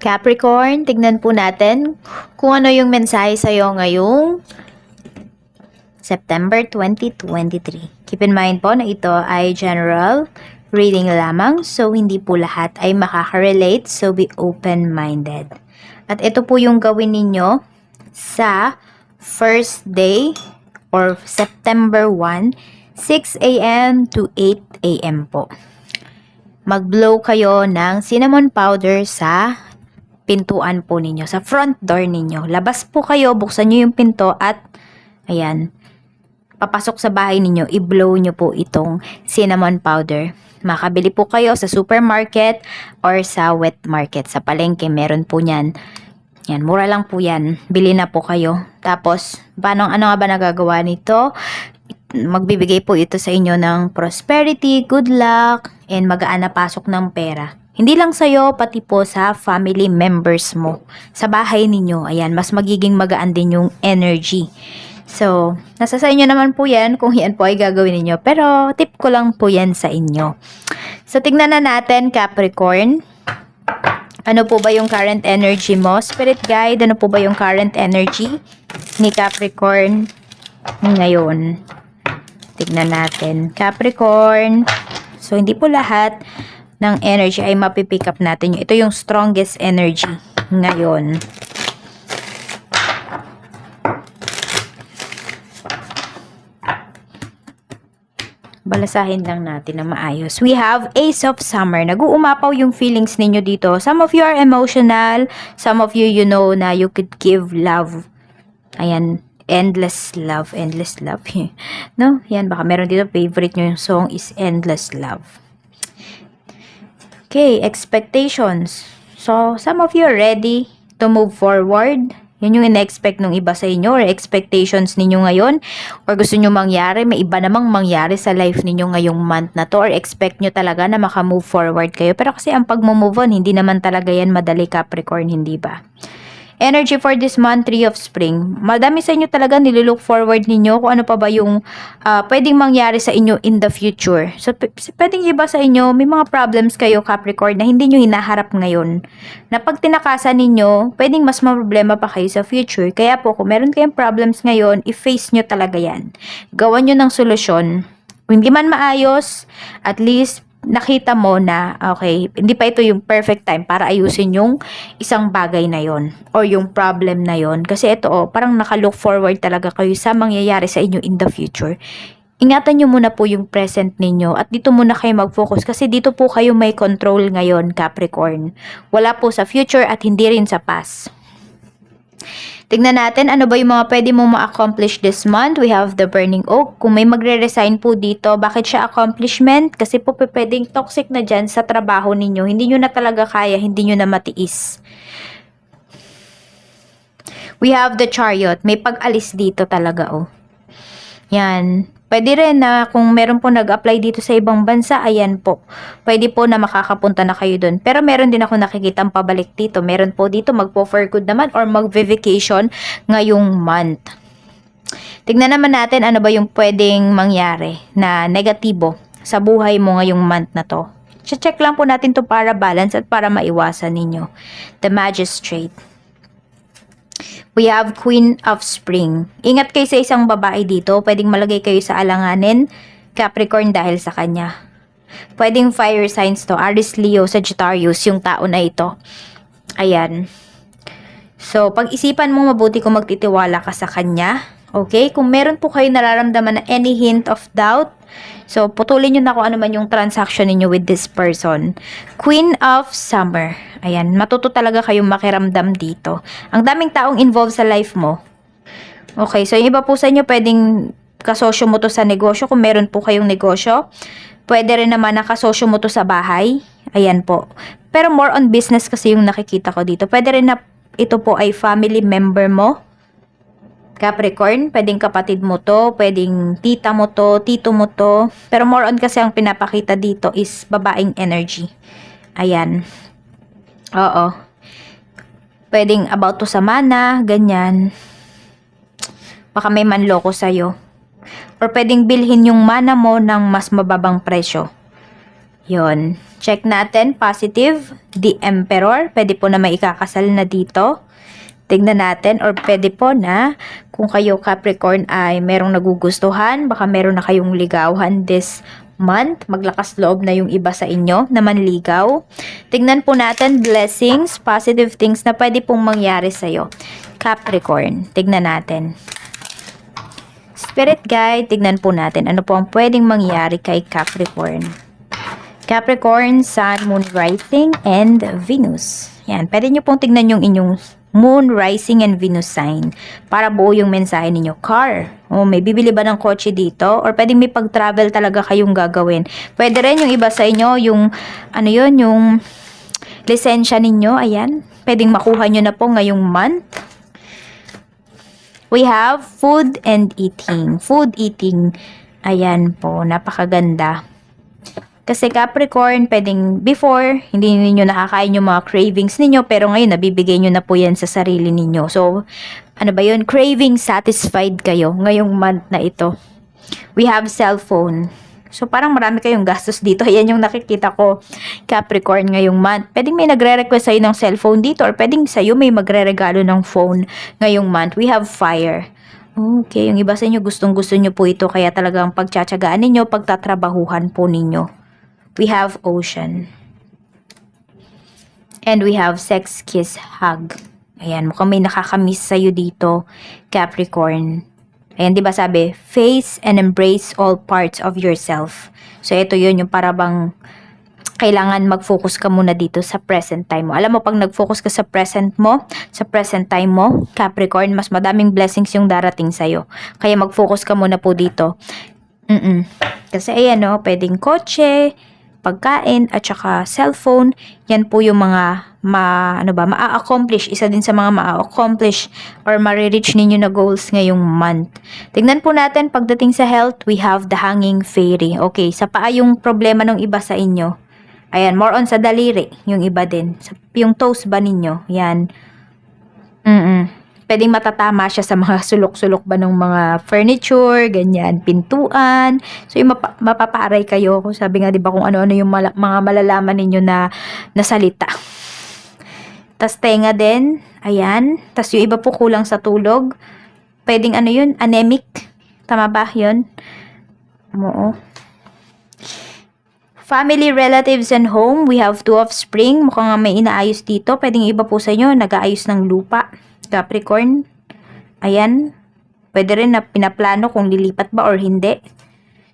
Capricorn, tignan po natin kung ano yung mensahe sa'yo ngayong September 2023. Keep in mind po na ito ay general reading lamang, so hindi po lahat ay makaka-relate, so be open-minded. At ito po yung gawin ninyo sa first day or September 1, 6 a.m. to 8 a.m. po. Mag-blow kayo ng cinnamon powder sa pintuan po ninyo, sa front door ninyo. Labas po kayo, buksan nyo yung pinto at ayan, papasok sa bahay ninyo, i-blow nyo po itong cinnamon powder. Makabili po kayo sa supermarket or sa wet market. Sa palengke, meron po niyan. Yan, mura lang po yan. Bili na po kayo. Tapos, paano, ano nga ba nagagawa nito? Magbibigay po ito sa inyo ng prosperity, good luck, and magaan na pasok ng pera. Hindi lang sa'yo, pati po sa family members mo. Sa bahay ninyo, ayan, mas magiging magaan din yung energy. So, nasa sa inyo naman po yan kung yan po ay gagawin ninyo. Pero, tip ko lang po yan sa inyo. So, tignan na natin, Capricorn. Ano po ba yung current energy mo? Spirit guide, ano po ba yung current energy ni Capricorn ngayon? Tignan natin. Capricorn. So, hindi po lahat ng energy ay mapipick up natin. Ito yung strongest energy ngayon. Balasahin lang natin na maayos. We have Ace of Summer. Nag-uumapaw yung feelings ninyo dito. Some of you are emotional. Some of you, you know na you could give love. Ayan, endless love, endless love. no? Yan, baka meron dito favorite nyo yung song is Endless Love. Okay, expectations. So, some of you are ready to move forward. Yun yung in-expect ng iba sa inyo or expectations ninyo ngayon or gusto nyo mangyari, may iba namang mangyari sa life ninyo ngayong month na to or expect nyo talaga na maka-move forward kayo. Pero kasi ang pag-move on, hindi naman talaga yan madali Capricorn, hindi ba? Energy for this month, Tree of Spring. Madami sa inyo talaga nililook forward ninyo kung ano pa ba yung ah, pwedeng mangyari sa inyo in the future. So, pwedeng iba sa inyo, may mga problems kayo, Capricorn, na hindi nyo hinaharap ngayon. Na pag tinakasan ninyo, pwedeng mas problema pa kayo sa future. Kaya po, kung meron kayong problems ngayon, i-face nyo talaga yan. Gawan nyo ng solusyon. Kung hindi man maayos, at least nakita mo na, okay, hindi pa ito yung perfect time para ayusin yung isang bagay na yon or yung problem na yon Kasi ito, oh, parang naka-look forward talaga kayo sa mangyayari sa inyo in the future. Ingatan nyo muna po yung present ninyo at dito muna kayo mag-focus kasi dito po kayo may control ngayon, Capricorn. Wala po sa future at hindi rin sa past. Tignan natin ano ba yung mga pwede mong ma-accomplish this month. We have the Burning Oak. Kung may magre-resign po dito, bakit siya accomplishment? Kasi po pwedeng toxic na dyan sa trabaho ninyo. Hindi nyo na talaga kaya, hindi nyo na matiis. We have the Chariot. May pag-alis dito talaga, oh. Yan. Pwede rin na kung meron po nag-apply dito sa ibang bansa, ayan po. Pwede po na makakapunta na kayo doon. Pero meron din ako nakikita pabalik dito. Meron po dito magpo for good naman or mag-vacation ngayong month. Tignan naman natin ano ba yung pwedeng mangyari na negatibo sa buhay mo ngayong month na to. Check lang po natin to para balance at para maiwasan ninyo. The Magistrate. We have Queen of Spring. Ingat kayo sa isang babae dito. Pwedeng malagay kayo sa alanganin, Capricorn dahil sa kanya. Pwedeng fire signs to. Aries, Leo, Sagittarius, yung tao na ito. Ayan. So, pag-isipan mo mabuti kung magtitiwala ka sa kanya. Okay? Kung meron po kayo nararamdaman na any hint of doubt, so putulin nyo na kung ano man yung transaction ninyo with this person. Queen of Summer. Ayan, matuto talaga kayong makiramdam dito. Ang daming taong involved sa life mo. Okay, so yung iba po sa inyo pwedeng kasosyo mo to sa negosyo kung meron po kayong negosyo. Pwede rin naman na kasosyo mo to sa bahay. Ayan po. Pero more on business kasi yung nakikita ko dito. Pwede rin na ito po ay family member mo. Capricorn, pwedeng kapatid mo to, pwedeng tita mo to, tito mo to. Pero more on kasi ang pinapakita dito is babaeng energy. Ayan. Oo. Pwedeng about to sa mana, ganyan. Baka may manloko sa'yo. Or pwedeng bilhin yung mana mo ng mas mababang presyo. Yon. Check natin, positive, the emperor. Pwede po na may ikakasal na dito. Tignan natin or pwede po na kung kayo Capricorn ay merong nagugustuhan, baka meron na kayong ligawan this month, maglakas loob na yung iba sa inyo na manligaw. Tignan po natin blessings, positive things na pwede pong mangyari sa'yo. Capricorn, tignan natin. Spirit guide, tignan po natin ano po ang pwedeng mangyari kay Capricorn. Capricorn, Sun, Moon, Rising, and Venus. Yan, pwede nyo pong tignan yung inyong Moon, Rising, and Venus sign para buo yung mensahe ninyo. Car, o may bibili ba ng kotse dito? Or pwedeng may pag-travel talaga kayong gagawin. Pwede rin yung iba sa inyo, yung, ano yun, yung lisensya ninyo, ayan. Pwedeng makuha nyo na po ngayong month. We have food and eating. Food eating. Ayan po, napakaganda. Kasi Capricorn, pwedeng before, hindi ninyo nakakain yung mga cravings ninyo, pero ngayon nabibigay nyo na po yan sa sarili ninyo. So, ano ba yun? Craving satisfied kayo ngayong month na ito. We have cellphone. So, parang marami kayong gastos dito. Ayan yung nakikita ko, Capricorn, ngayong month. Pwedeng may nagre-request sa'yo ng cellphone dito or pwedeng sa'yo may magre-regalo ng phone ngayong month. We have fire. Okay, yung iba sa inyo gustong-gusto nyo po ito kaya talagang pagtsatsagaan ninyo, pagtatrabahuhan po ninyo. We have ocean. And we have sex, kiss, hug. Ayan, mukhang may nakakamiss sa'yo dito, Capricorn. Ayan, di ba sabi, face and embrace all parts of yourself. So, ito yun, yung para bang kailangan mag-focus ka muna dito sa present time mo. Alam mo, pag nag-focus ka sa present mo, sa present time mo, Capricorn, mas madaming blessings yung darating sa'yo. Kaya mag-focus ka muna po dito. Mm-mm. Kasi ayan no, pwedeng kotse, pagkain, at saka cellphone. Yan po yung mga ma, ano ba, maa-accomplish. Isa din sa mga maa-accomplish or ma-reach ninyo na goals ngayong month. Tignan po natin, pagdating sa health, we have the hanging fairy. Okay, sa paa yung problema ng iba sa inyo. Ayan, more on sa daliri, yung iba din. Yung toes ba ninyo? Yan. Mm-mm. Pwedeng matatama siya sa mga sulok-sulok ba ng mga furniture, ganyan, pintuan. So, yung mapa- mapaparay kayo. Kung sabi nga, di ba, kung ano-ano yung mala- mga malalaman ninyo na, na salita. Tas tenga din, ayan. Tas yung iba po kulang sa tulog. Pwedeng ano yun, anemic. Tama ba yun? Oo. Family, relatives, and home. We have two of spring. Mukhang may inaayos dito. Pwedeng iba po sa inyo, nag-aayos ng lupa. Capricorn. Ayan. Pwede rin na pinaplano kung lilipat ba or hindi.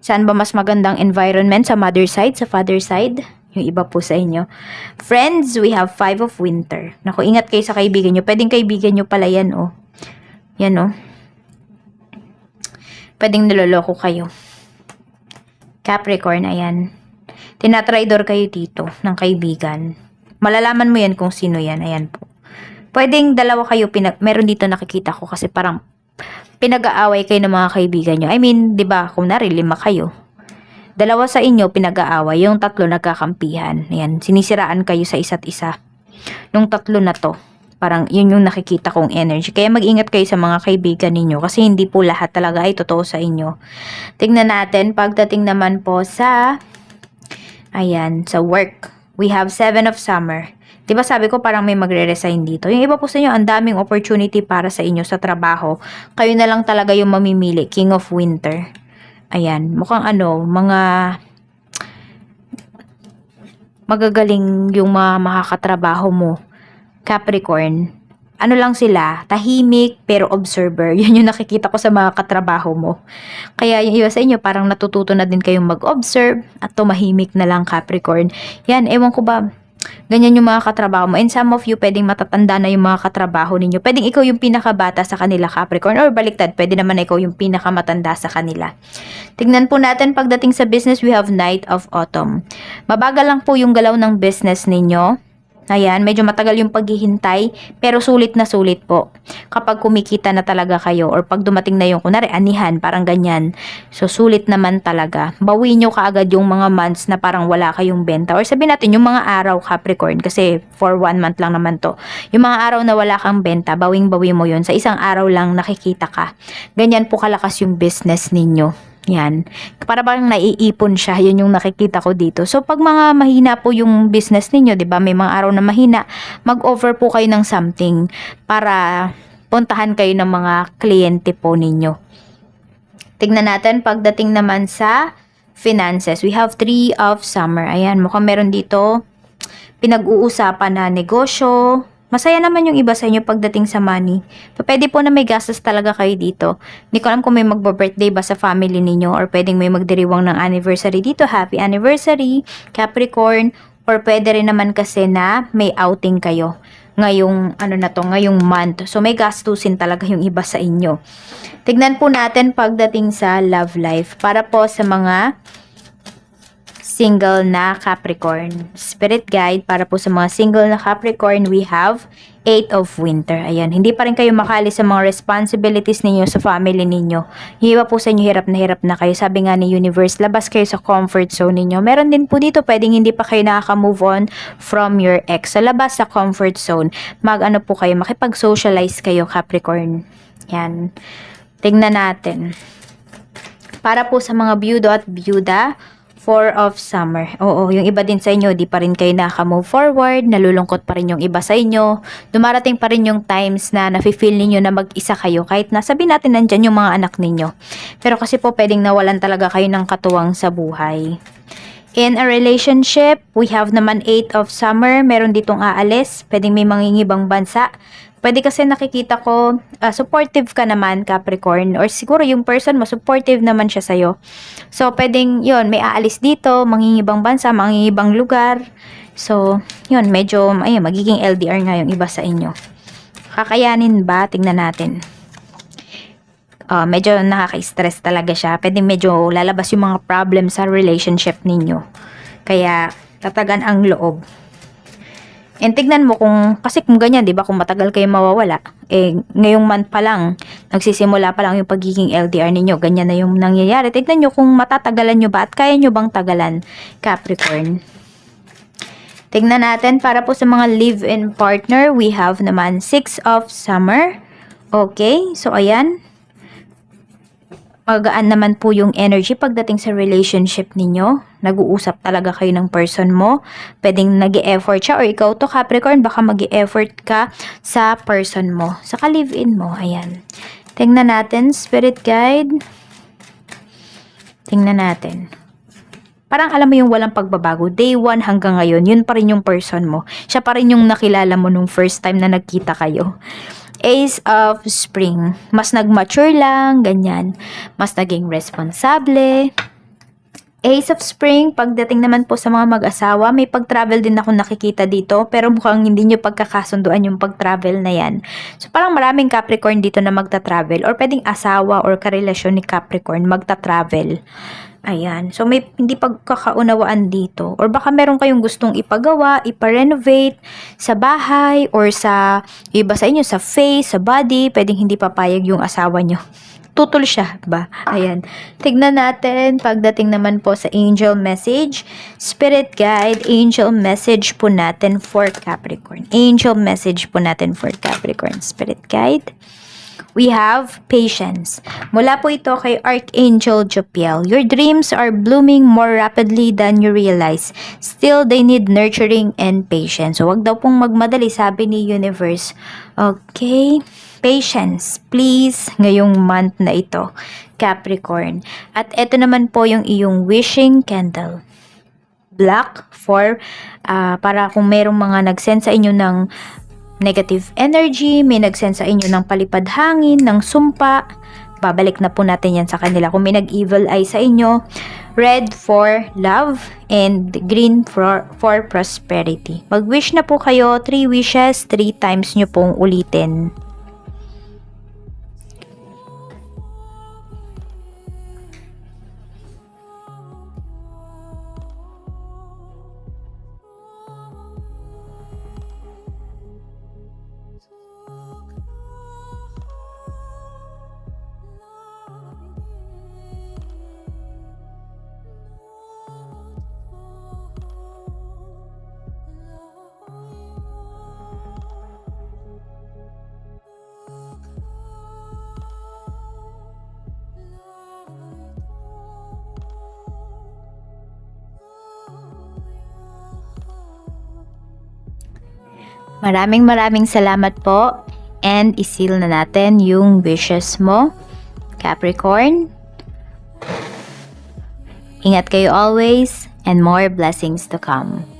Saan ba mas magandang environment? Sa mother side, sa father side? Yung iba po sa inyo. Friends, we have five of winter. Naku, ingat kayo sa kaibigan nyo. Pwedeng kaibigan nyo pala yan, oh. Yan, oh. Pwedeng niloloko kayo. Capricorn, ayan. Tinatraidor kayo dito ng kaibigan. Malalaman mo yan kung sino yan. Ayan po. Pwedeng dalawa kayo, pinag meron dito nakikita ko kasi parang pinag-aaway kayo ng mga kaibigan nyo. I mean, di ba, kung nari, lima kayo. Dalawa sa inyo pinag-aaway, yung tatlo nagkakampihan. Ayan, sinisiraan kayo sa isa't isa. Nung tatlo na to, parang yun yung nakikita kong energy. Kaya mag-ingat kayo sa mga kaibigan ninyo kasi hindi po lahat talaga ay totoo sa inyo. Tingnan natin, pagdating naman po sa, ayan, sa work. We have seven of summer. 'Di ba sabi ko parang may magre-resign dito. Yung iba po sa inyo, ang daming opportunity para sa inyo sa trabaho. Kayo na lang talaga yung mamimili, King of Winter. Ayan, mukhang ano, mga magagaling yung mga makakatrabaho mo. Capricorn. Ano lang sila, tahimik pero observer. Yan yung nakikita ko sa mga katrabaho mo. Kaya yung iba sa inyo, parang natututo na din kayong mag-observe at tumahimik na lang Capricorn. Yan, ewan ko ba, Ganyan yung mga katrabaho mo. And some of you, pwedeng matatanda na yung mga katrabaho ninyo. Pwedeng ikaw yung pinakabata sa kanila, Capricorn. Or baliktad, pwede naman na ikaw yung pinakamatanda sa kanila. Tingnan po natin, pagdating sa business, we have Night of Autumn. Mabagal lang po yung galaw ng business ninyo. Ayan, medyo matagal yung paghihintay, pero sulit na sulit po. Kapag kumikita na talaga kayo, or pag dumating na yung, kunwari, anihan, parang ganyan. So, sulit naman talaga. Bawiin nyo kaagad yung mga months na parang wala kayong benta. Or sabihin natin, yung mga araw, Capricorn, kasi for one month lang naman to. Yung mga araw na wala kang benta, bawing-bawi mo yun. Sa isang araw lang nakikita ka. Ganyan po kalakas yung business ninyo. Yan. Para bang naiipon siya, yun yung nakikita ko dito. So, pag mga mahina po yung business ninyo, di ba, may mga araw na mahina, mag-offer po kayo ng something para puntahan kayo ng mga kliyente po ninyo. Tignan natin pagdating naman sa finances. We have three of summer. Ayan, mukhang meron dito pinag-uusapan na negosyo. Masaya naman yung iba sa inyo pagdating sa money. Pwede po na may gastos talaga kayo dito. Hindi ko alam kung may magbo-birthday ba sa family ninyo or pwedeng may magdiriwang ng anniversary dito. Happy anniversary, Capricorn. Or pwede rin naman kasi na may outing kayo ngayong ano na to, ngayong month. So may gastusin talaga yung iba sa inyo. Tignan po natin pagdating sa love life para po sa mga single na Capricorn. Spirit guide para po sa mga single na Capricorn, we have Eight of Winter. Ayan, hindi pa rin kayo makali sa mga responsibilities ninyo sa family ninyo. Hiwa po sa inyo, hirap na hirap na kayo. Sabi nga ni Universe, labas kayo sa comfort zone ninyo. Meron din po dito, pwedeng hindi pa kayo nakaka-move on from your ex. Sa labas sa comfort zone, mag-ano po kayo, makipag-socialize kayo, Capricorn. Yan. Tingnan natin. Para po sa mga byudo at byuda, Four of Summer. Oo, yung iba din sa inyo, di pa rin kayo nakaka-move forward, nalulungkot pa rin yung iba sa inyo. Dumarating pa rin yung times na nafe-feel ninyo na mag-isa kayo kahit na sabi natin nandyan yung mga anak ninyo. Pero kasi po pwedeng nawalan talaga kayo ng katuwang sa buhay. In a relationship, we have naman 8 of summer. Meron ditong aalis. Pwedeng may mangingibang bansa. Pwede kasi nakikita ko, ah, supportive ka naman, Capricorn. Or siguro yung person mo, supportive naman siya sa'yo. So, pwedeng, yon may aalis dito, mangingibang bansa, mangingibang lugar. So, yun, medyo, ayun, magiging LDR nga yung iba sa inyo. Kakayanin ba? Tingnan natin. Ah, medyo nakaka-stress talaga siya. Pwede medyo lalabas yung mga problem sa relationship ninyo. Kaya, tatagan ang loob. And tignan mo kung, kasi kung ganyan, di ba, kung matagal kayo mawawala, eh, ngayong month pa lang, nagsisimula pa lang yung pagiging LDR ninyo, ganyan na yung nangyayari. Tignan nyo kung matatagalan nyo ba at kaya nyo bang tagalan, Capricorn. Tignan natin, para po sa mga live-in partner, we have naman 6 of summer. Okay, so ayan, magaan naman po yung energy pagdating sa relationship ninyo. Nag-uusap talaga kayo ng person mo. Pwedeng nag effort siya or ikaw to Capricorn, baka mag effort ka sa person mo. Sa live-in mo, ayan. Tingnan natin, spirit guide. Tingnan natin. Parang alam mo yung walang pagbabago. Day 1 hanggang ngayon, yun pa rin yung person mo. Siya pa rin yung nakilala mo nung first time na nagkita kayo. Ace of Spring. Mas nag-mature lang, ganyan. Mas naging responsable. Ace of Spring, pagdating naman po sa mga mag-asawa, may pag-travel din ako nakikita dito, pero mukhang hindi nyo pagkakasunduan yung pag-travel na yan. So parang maraming Capricorn dito na magta-travel, or pwedeng asawa or karelasyon ni Capricorn magta-travel. Ayan. So, may hindi pagkakaunawaan dito. Or baka meron kayong gustong ipagawa, ipa-renovate sa bahay, or sa iba sa inyo, sa face, sa body. Pwedeng hindi papayag yung asawa nyo. Tutol siya ba? Ayan. Tignan natin, pagdating naman po sa angel message, spirit guide, angel message po natin for Capricorn. Angel message po natin for Capricorn. Spirit guide. We have patience. Mula po ito kay Archangel Jopiel. Your dreams are blooming more rapidly than you realize. Still, they need nurturing and patience. So, wag daw pong magmadali, sabi ni Universe. Okay. Patience, please, ngayong month na ito, Capricorn. At ito naman po yung iyong wishing candle black for ah, para kung merong mga nag-send sa inyo ng negative energy, may nag-send sa inyo ng palipad hangin, ng sumpa, babalik na po natin yan sa kanila. Kung may nag-evil eye sa inyo, red for love and green for, for prosperity. Mag-wish na po kayo, 3 wishes, 3 times nyo pong ulitin. Maraming maraming salamat po and isil na natin yung wishes mo, Capricorn. Ingat kayo always and more blessings to come.